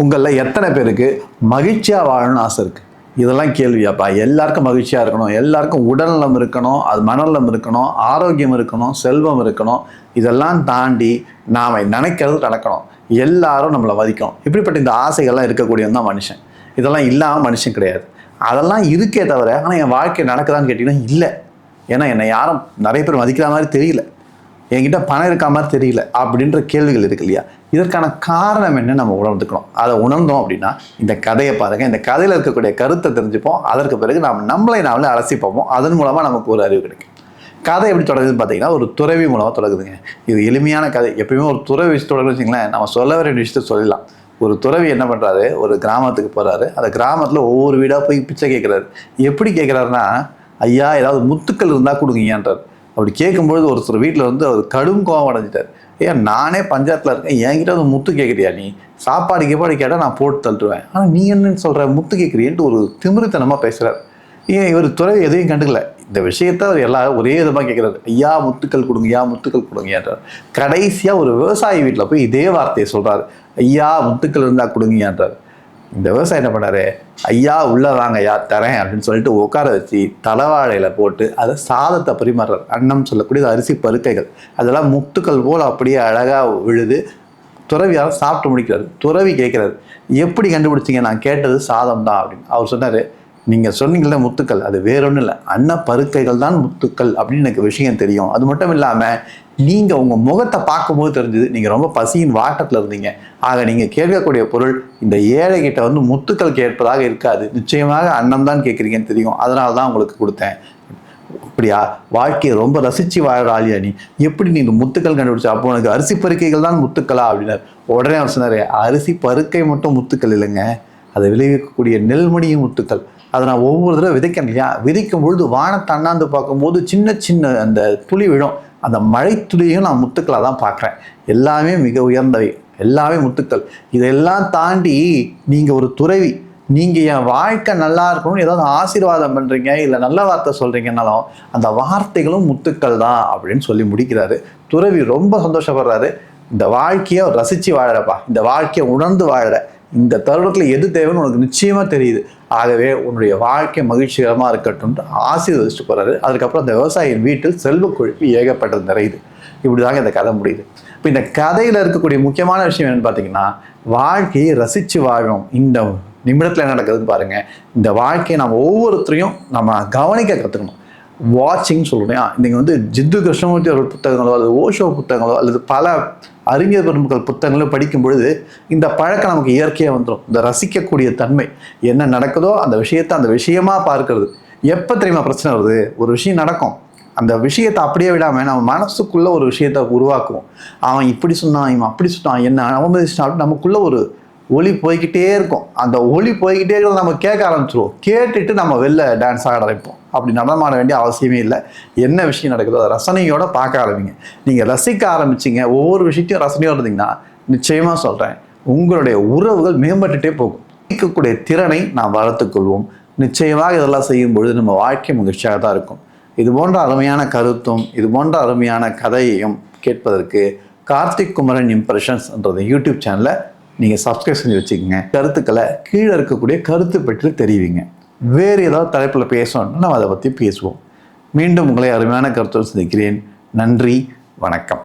உங்களில் எத்தனை பேருக்கு மகிழ்ச்சியாக வாழணும்னு ஆசை இருக்குது இதெல்லாம் கேள்வியாப்பா எல்லாருக்கும் மகிழ்ச்சியாக இருக்கணும். எல்லாருக்கும் உடல்நலம் இருக்கணும் அது மனநலம் இருக்கணும் ஆரோக்கியம் இருக்கணும் செல்வம் இருக்கணும். இதெல்லாம் தாண்டி நாம் நினைக்கிறது நடக்கணும். எல்லாரும் நம்மளை மதிக்கணும் இப்படிப்பட்ட இந்த ஆசைகள்லாம் இருக்கக்கூடியவன் தான் மனுஷன். இதெல்லாம் இல்லாமல் மனுஷன் கிடையாது. அதெல்லாம் இருக்கே தவிர ஆனால் என் வாழ்க்கை நடக்குதான்னு கேட்டிங்கன்னா இல்லை. ஏன்னா என்னை யாரும் நிறைய பேர் மதிக்கிற மாதிரி தெரியல. என்கிட்ட பணம் இருக்கா மாதிரி தெரியல அப்படின்ற கேள்விகள் இருக்கு இல்லையா? இதற்கான காரணம் என்ன நம்ம உணர்ந்துக்கணும்? அதை உணர்ந்தோம் அப்படின்னா இந்த கதையை பாருங்க. இந்த கதையில் இருக்கக்கூடிய கருத்தை தெரிஞ்சுப்போம். அதற்கு பிறகு நாம் நம்மளை நாமளே அலசி பார்ப்போம் அதன் மூலமாக நமக்கு ஒரு அறிவு கிடைக்கும். கதை எப்படி தொடங்குதுன்னு பார்த்தீங்கன்னா ஒரு துறவி மூலமாக தொடங்குதுங்க. இது எளிமையான கதை. எப்பயுமே ஒரு துறவி விஷயம் தொடங்குன்னு வச்சிங்களேன் நம்ம சொல்ல வேண்டிய விஷயத்த சொல்லலாம் ஒரு துறவி என்ன பண்ணுறாரு ஒரு கிராமத்துக்கு போகிறாரு அந்த கிராமத்தில் ஒவ்வொரு வீடாக போய் பிச்சை கேட்குறாரு. எப்படி கேட்குறாருன்னா ஐயா ஏதாவது முத்துக்கள் இருந்தால் கொடுங்கன்றார் அப்படி கேட்கும்பொழுது ஒருத்தர் வீட்டில் வந்து அவர் கடும் கோவம் அடைஞ்சிட்டார். ஏன் நானே பஞ்சாயத்தில் இருக்கேன். என்கிட்ட வந்து முத்து கேட்குறியா நீ? சாப்பாடு கீப்பாடு கேட்டால் நான் போட்டு தள்ளுவேன். ஆனால் நீ என்னன்னு சொல்கிற முத்து கேட்குறியன்ட்டு ஒரு திமிருத்தனமாக பேசுகிறார் ஏன் இவர் துறை எதையும் கண்டுக்கல. இந்த விஷயத்த அவர் எல்லாரும் ஒரே விதமாக கேட்குறாரு ஐயா முத்துக்கள் கொடுங்க ஐயா முத்துக்கள் கொடுங்கன்றார் கடைசியாக ஒரு விவசாயி வீட்டில் போய் இதே வார்த்தையை சொல்கிறாரு ஐயா முத்துக்கள் இருந்தால் கொடுங்கன்றார் இந்த விவசாயம் என்ன பண்ணாரு? ஐயா உள்ளே வாங்க ஐயா தரேன் அப்படின்னு சொல்லிட்டு உட்கார வச்சு தலைவாழையில் போட்டு அதை சாதத்தை பரிமாறுறார். அன்னம் சொல்லக்கூடியது அரிசி பருக்கைகள். அதெல்லாம் முத்துக்கள் போல் அப்படியே அழகாக விழுது. துறவியால் சாப்பிட்டு முடிக்கிறார். துறவி கேட்குறாரு எப்படி கண்டுபிடிச்சீங்க? நான் கேட்டது சாதம் தான் அப்படின்னு. அவர் சொன்னார் நீங்கள் சொன்னீங்கள முத்துக்கள் அது வேறொன்றும் இல்லை. அன்ன பருக்கைகள் தான் முத்துக்கள் அப்படின்னு எனக்கு விஷயம் தெரியும். அது மட்டும் இல்லாமல் நீங்கள் உங்கள் முகத்தை பார்க்கும்போது தெரிஞ்சது நீங்கள் ரொம்ப பசியின் வாட்டத்தில் இருந்தீங்க. ஆக நீங்கள் கேட்கக்கூடிய பொருள் இந்த ஏழைகிட்ட வந்து முத்துக்கள் கேட்பதாக இருக்காது. நிச்சயமாக அன்னம் தான் கேட்குறீங்கன்னு தெரியும். அதனால தான் உங்களுக்கு கொடுத்தேன். அப்படியா? வாழ்க்கையை ரொம்ப ரசித்து வாழ்கிற ஆளியா நீ? எப்படி நீ இந்த முத்துக்கள் கண்டுபிடிச்சா? அப்போ உனக்கு அரிசி பருக்கைகள் தான் முத்துக்களா? அப்படின்னார். உடனே அவர் சொன்னார் அரிசி பருக்கை மட்டும் முத்துக்கள் இல்லைங்க. அதை விளைவிக்கக்கூடிய நெல்மணியும் முத்துக்கள். அதை நான் ஒவ்வொரு தடவை விதைக்கிறேன் இல்லையா? விதைக்கும் பொழுது வானத்தை அண்ணாந்து பார்க்கும்போது சின்ன சின்ன அந்த துளி விழும். அந்த மழை துளியும் நான் முத்துக்களாக தான் பார்க்குறேன். எல்லாமே மிக உயர்ந்தவை. எல்லாமே முத்துக்கள். இதெல்லாம் தாண்டி நீங்கள் ஒரு துறவி நீங்கள் என் வாழ்க்கை நல்லா இருக்கணும்னு ஏதாவது ஆசீர்வாதம் பண்ணுறீங்க இல்லை நல்ல வார்த்தை சொல்கிறீங்கன்னாலும் அந்த வார்த்தைகளும் முத்துக்கள் தான் அப்படின்னு சொல்லி முடிக்கிறாரு. துறவி ரொம்ப சந்தோஷப்படுறாரு. இந்த வாழ்க்கையை ரசித்து வாழறப்பா. இந்த வாழ்க்கையை உணர்ந்து வாழற. இந்த தருணத்தில் எது தேவைன்னு உனக்கு நிச்சயமாக தெரியுது. ஆகவே உன்னுடைய வாழ்க்கை மகிழ்ச்சிகரமாக இருக்கட்டும்னு ஆசீர்வதிச்சுட்டு போகிறாரு அதுக்கப்புறம் அந்த விவசாயியின் வீட்டில் செல்வ கொழுப்பு ஏகப்பட்டது நிறையுது. இப்படி தாங்க இந்த கதை முடியுது. இப்போ இந்த கதையில் இருக்கக்கூடிய முக்கியமான விஷயம் என்னென்னு பார்த்தீங்கன்னா வாழ்க்கையை ரசித்து வாழும் இந்த நிமிடத்தில் என்ன நடக்குதுன்னு பாருங்கள் இந்த வாழ்க்கையை நம்ம ஒவ்வொருத்தரையும் நம்ம கவனிக்க கற்றுக்கணும் வாட்சிங் சொல்லணும் நீங்கள் வந்து ஜித்து கிருஷ்ணமூர்த்தி ஒரு புத்தகங்களோ அல்லது ஓஷோ புத்தகங்களோ அல்லது பல அறிஞர் பெருமக்கள் புத்தகங்களோ படிக்கும் பொழுது இந்த பழக்கம் நமக்கு இயற்கையாக வந்துடும் இந்த ரசிக்கக்கூடிய தன்மை. என்ன நடக்குதோ அந்த விஷயத்தை அந்த விஷயமா பார்க்கறது. எப்போ தெரியுமா பிரச்சனை வருது? ஒரு விஷயம் நடக்கும். அந்த விஷயத்தை அப்படியே விடாமல் நம்ம மனசுக்குள்ளே ஒரு விஷயத்தை உருவாக்குவோம். அவன் இப்படி சொன்னான் இவன் அப்படி சொன்னான் என்ன அவமதிச்சிட்டான் அப்படின்னு நமக்குள்ளே ஒரு ஒளி போய்கிட்டே இருக்கும். அந்த ஒளி போய்கிட்டே இருக்கிறத நம்ம கேட்க ஆரம்பிச்சிருவோம். கேட்டுட்டு நம்ம வெளில டான்ஸ் ஆட ஆரம்பிப்போம். அப்படி நடனமாட வேண்டிய அவசியமே இல்லை. என்ன விஷயம் நடக்குதோ அதை ரசனையோட பார்க்க ஆரம்பிங்க. நீங்கள் ரசிக்க ஆரம்பிச்சிங்க. ஒவ்வொரு விஷயத்தையும் ரசனையோடு இருந்தீங்கன்னா நிச்சயமாக சொல்கிறேன் உங்களுடைய உறவுகள் மேம்பட்டுட்டே போகும். இருக்கக்கூடிய திறனை நாம் வளர்த்துக்கொள்வோம் நிச்சயமாக இதெல்லாம் செய்யும் பொழுது நம்ம வாழ்க்கை மகிழ்ச்சியாக தான் இருக்கும். இது போன்ற அருமையான கருத்தும் இது போன்ற அருமையான கதையையும் கேட்பதற்கு கார்த்திக் குமரன் இம்ப்ரெஷன்ஸ்ன்றது யூடியூப் சேனலை நீங்கள் சப்ஸ்கிரைப் செஞ்சு வச்சுக்கோங்க. கருத்துக்களை கீழே இருக்கக்கூடிய கருத்து பற்றி தெரிவிங்க. வேறு ஏதாவது தலைப்பில் பேசணும்னா நம்ம அதை பற்றி பேசுவோம். மீண்டும் உங்களை அருமையான கருத்தோடு சந்திக்கிறேன். நன்றி வணக்கம்.